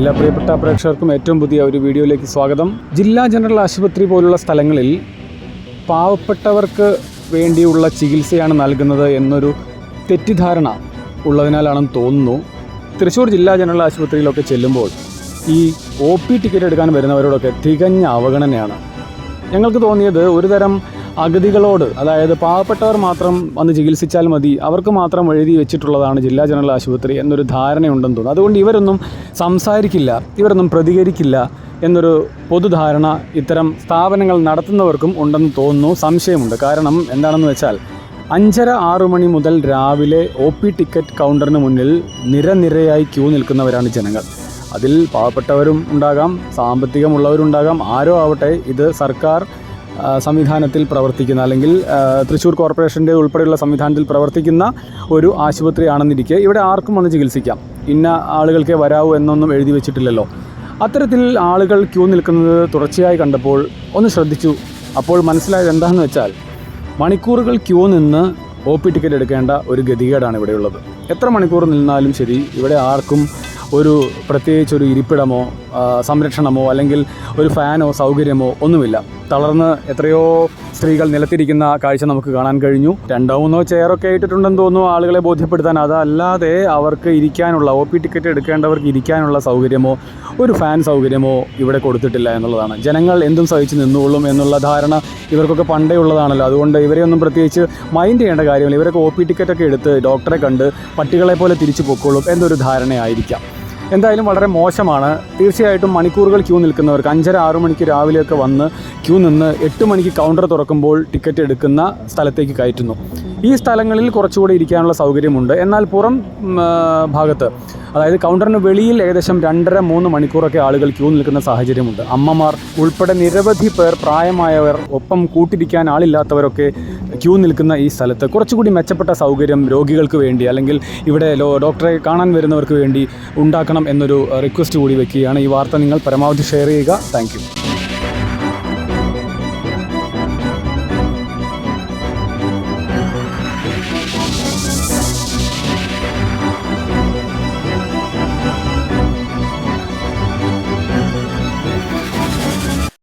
എല്ലാ പ്രിയപ്പെട്ട പ്രേക്ഷകർക്കും ഏറ്റവും പുതിയ ഒരു വീഡിയോയിലേക്ക് സ്വാഗതം. ജില്ലാ ജനറൽ ആശുപത്രി പോലുള്ള സ്ഥലങ്ങളിൽ പാവപ്പെട്ടവർക്ക് വേണ്ടിയുള്ള ചികിത്സയാണ് നൽകുന്നത് എന്നൊരു തെറ്റിദ്ധാരണ ഉള്ളതിനാലാണെന്ന് തോന്നുന്നു. തൃശ്ശൂർ ജില്ലാ ജനറൽ ആശുപത്രിയിലൊക്കെ ചെല്ലുമ്പോൾ ഈ ഒ പി ടിക്കറ്റ് എടുക്കാൻ വരുന്നവരോടൊക്കെ തികഞ്ഞ അവഗണനയാണ്. ഞങ്ങൾക്ക് തോന്നിയത് ഒരുതരം അഗതികളോട് അതായത് പാവപ്പെട്ടവർ മാത്രം വന്ന് ചികിത്സിച്ചാൽ മതി അവർക്ക് മാത്രം എഴുതി വെച്ചിട്ടുള്ളതാണ് ജില്ലാ ജനറൽ ആശുപത്രി എന്നൊരു ധാരണയുണ്ടെന്ന് തോന്നുന്നു. അതുകൊണ്ട് ഇവരൊന്നും സംസാരിക്കില്ല ഇവരൊന്നും പ്രതികരിക്കില്ല എന്നൊരു പൊതുധാരണ ഇത്തരം സ്ഥാപനങ്ങൾ നടത്തുന്നവർക്കും ഉണ്ടെന്ന് തോന്നുന്നു സംശയമുണ്ട്. കാരണം എന്താണെന്ന് വെച്ചാൽ അഞ്ചര ആറു മണി മുതൽ രാവിലെ ഒ പി ടിക്കറ്റ് കൗണ്ടറിന് മുന്നിൽ നിരനിരയായി ക്യൂ നിൽക്കുന്നവരാണ് ജനങ്ങൾ. അതിൽ പാവപ്പെട്ടവരും ഉണ്ടാകാം സാമ്പത്തികമുള്ളവരുണ്ടാകാം ആരോ ആവട്ടെ ഇത് സർക്കാർ സംവിധാനത്തിൽ പ്രവർത്തിക്കുന്ന അല്ലെങ്കിൽ തൃശ്ശൂർ കോർപ്പറേഷന്റെ ഉൾപ്പെടെയുള്ള സംവിധാനത്തിൽ പ്രവർത്തിക്കുന്ന ഒരു ആശുപത്രിയാണെന്നിരിക്കെ ഇവിടെ ആർക്കും വന്ന് ചികിത്സിക്കാം. ഇന്ന ആളുകൾക്കേ വരാവൂ എന്നൊന്നും എഴുതി വെച്ചിട്ടില്ലല്ലോ. അത്തരത്തിൽ ആളുകൾ ക്യൂ നിൽക്കുന്നത് തുടർച്ചയായി കണ്ടപ്പോൾ ഒന്ന് ശ്രദ്ധിച്ചു. അപ്പോൾ മനസ്സിലായത് എന്താണെന്ന് വെച്ചാൽ മണിക്കൂറുകൾ ക്യൂ നിന്ന് ഒ പി ടിക്കറ്റ് എടുക്കേണ്ട ഒരു ഗതികേടാണ് ഇവിടെയുള്ളത്. എത്ര മണിക്കൂർ നിന്നാലും ശരി ഇവിടെ ആർക്കും ഒരു പ്രത്യേകിച്ച് ഒരു ഇരിപ്പിടമോ സംരക്ഷണമോ അല്ലെങ്കിൽ ഒരു ഫാനോ സൗകര്യമോ ഒന്നുമില്ല. തളർന്ന് എത്രയോ സ്ത്രീകൾ നിലത്തിരിക്കുന്ന കാഴ്ച നമുക്ക് കാണാൻ കഴിഞ്ഞു. രണ്ടോ മൂന്നോ ചെയറൊക്കെ ഇട്ടിട്ടുണ്ടെന്ന് തോന്നുന്നു ആളുകളെ ബോധ്യപ്പെടുത്താൻ. അതല്ലാതെ അവർക്ക് ഇരിക്കാനുള്ള ഒ പി ടിക്കറ്റ് എടുക്കേണ്ടവർക്ക് ഇരിക്കാനുള്ള സൗകര്യമോ ഒരു ഫാൻ സൗകര്യമോ ഇവിടെ കൊടുത്തിട്ടില്ല എന്നുള്ളതാണ്. ജനങ്ങൾ എന്തും സഹിച്ചു നിന്നുകൊള്ളും എന്നുള്ള ധാരണ ഇവർക്കൊക്കെ പണ്ടേ ഉള്ളതാണല്ലോ. അതുകൊണ്ട് ഇവരെ ഒന്നും പ്രത്യേകിച്ച് മൈൻഡ് ചെയ്യേണ്ട കാര്യമില്ല. ഇവരൊക്കെ ഒ പി ടിക്കറ്റൊക്കെ എടുത്ത് ഡോക്ടറെ കണ്ട് പട്ടികളെ പോലെ തിരിച്ചു പൊക്കോളും എന്നൊരു ധാരണയായിരിക്കാം. എന്തായാലും വളരെ മോശമാണ്. തീർച്ചയായിട്ടും മണിക്കൂറുകൾ ക്യൂ നിൽക്കുന്നവർക്ക് അഞ്ചര ആറു മണിക്ക് രാവിലെയൊക്കെ വന്ന് ക്യൂ നിന്ന് എട്ട് മണിക്ക് കൗണ്ടർ തുറക്കുമ്പോൾ ടിക്കറ്റ് എടുക്കുന്ന സ്ഥലത്തേക്ക് കയറ്റുന്നു. ഈ സ്ഥലങ്ങളിൽ കുറച്ചുകൂടി ഇരിക്കാനുള്ള സൗകര്യമുണ്ട്. എന്നാൽ പുറം ഭാഗത്ത് അതായത് കൗണ്ടറിന് വെളിയിൽ ഏകദേശം രണ്ടര മൂന്ന് മണിക്കൂറൊക്കെ ആളുകൾ ക്യൂ നിൽക്കുന്ന സാഹചര്യമുണ്ട്. അമ്മമാർ ഉൾപ്പെടെ നിരവധി പേർ പ്രായമായവർ ഒപ്പം കൂട്ടിരിക്കാൻ ആളില്ലാത്തവരൊക്കെ ക്യൂ നിൽക്കുന്ന ഈ സ്ഥലത്ത് കുറച്ചുകൂടി മെച്ചപ്പെട്ട സൗകര്യം രോഗികൾക്ക് വേണ്ടി അല്ലെങ്കിൽ ഇവിടെ ഡോക്ടറെ കാണാൻ വരുന്നവർക്ക് വേണ്ടി ഉണ്ടാക്കണം എന്നൊരു റിക്വസ്റ്റ് കൂടി വെക്കുകയാണ്. ഈ വാർത്ത നിങ്ങൾ പരമാവധി ഷെയർ ചെയ്യുക. താങ്ക്